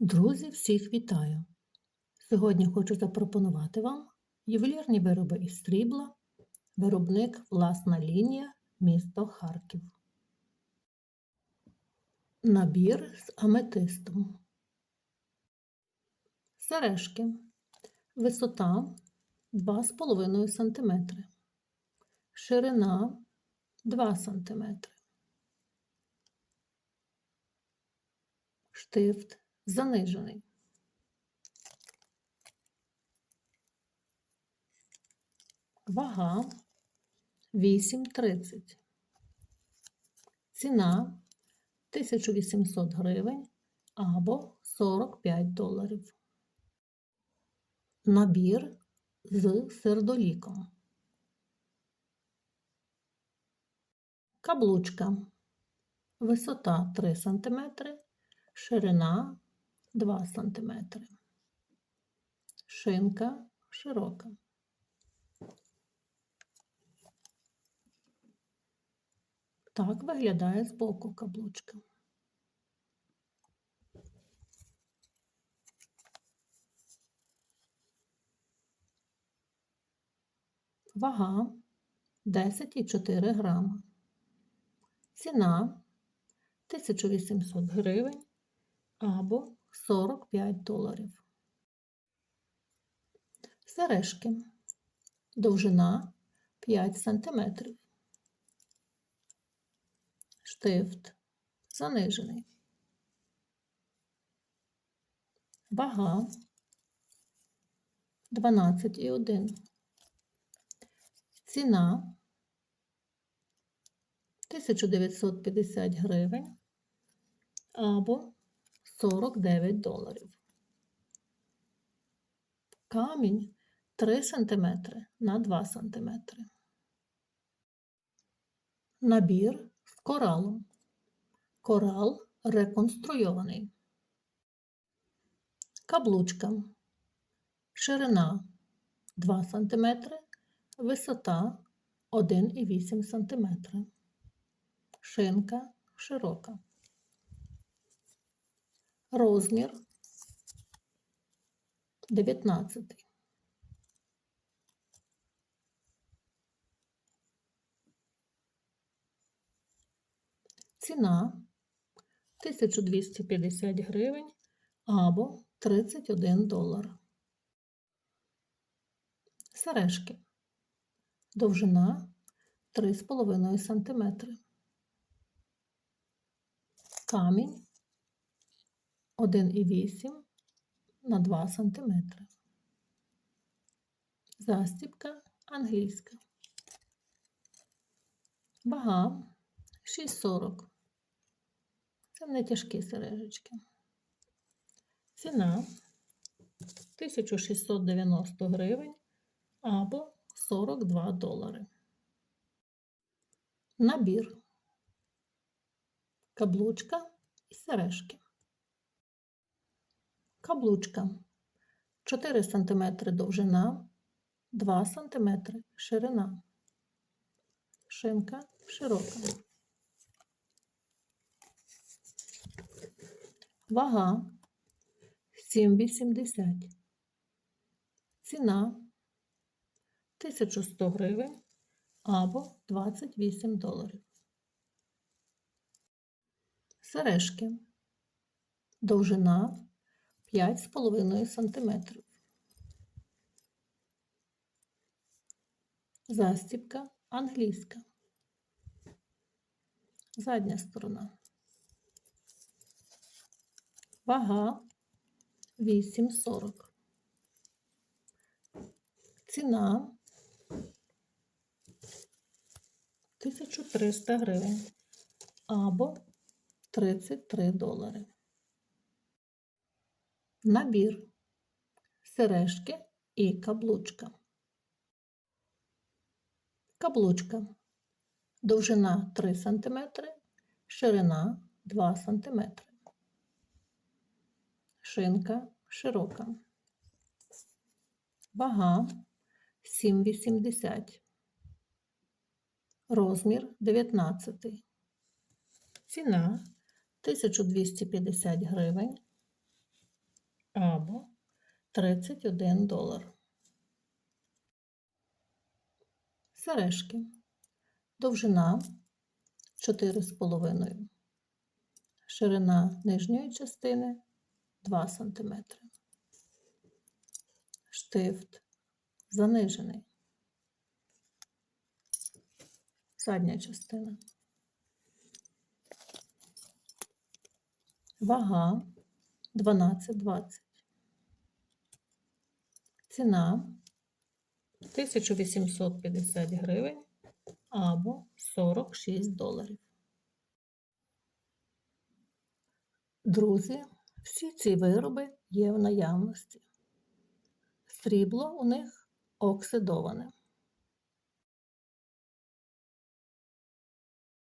Друзі, всіх вітаю! Сьогодні хочу запропонувати вам ювелірні вироби із срібла, виробник власна лінія, місто Харків. Набір з аметистом. Сережки. Висота 2,5 см. Ширина 2 см. Штифт занижений. Вага 8,30. Ціна 1800 гривень або 45 доларів. Набір з сердоліком. Каблучка. Висота 3 см, ширина 2 см. Шинка широка. Так виглядає збоку каблучка. Вага 10,4 грама. Ціна 1800 гривень або 45 доларів. Сережки. Довжина 5 см. Штифт занижений. Вага 12,1. Ціна 1950 гривень або 49 доларів. Камінь 3 см на 2 см. Набір з коралом. Корал реконструйований. Каблучка. Ширина 2 см, висота 1,8 см. Шинка широка. Розмір 19. Ціна 1250 гривень або 31 долар. Сережки. Довжина 3,5 см. Камінь 1,8 на 2 см. Застібка англійська. Вага 6,40. Це не тяжкі сережечки. Ціна 1690 гривень або 42 долари. Набір. Каблучка і сережки. Каблучка 4 см довжина, 2 см ширина. Шинка широка. Вага 7,80. Ціна 1100 гривень або 28 доларів. Сережки. Довжина 5,5 см. Застібка англійська. Задня сторона. Вага 8,40. Ціна 1300 гривень або 33 долари. Набір сережки і каблучка. Каблучка. Довжина 3 см, ширина 2 см. Шинка широка. Вага 7,80. Розмір 19. Ціна 1250 гривень або 31 долар. Сережки. Довжина 4,5. Ширина нижньої частини 2 см. Штифт занижений. Задня частина. Вага 12,20. Ціна 1850 гривень або 46 доларів. Друзі, всі ці вироби є в наявності. Срібло у них оксидоване.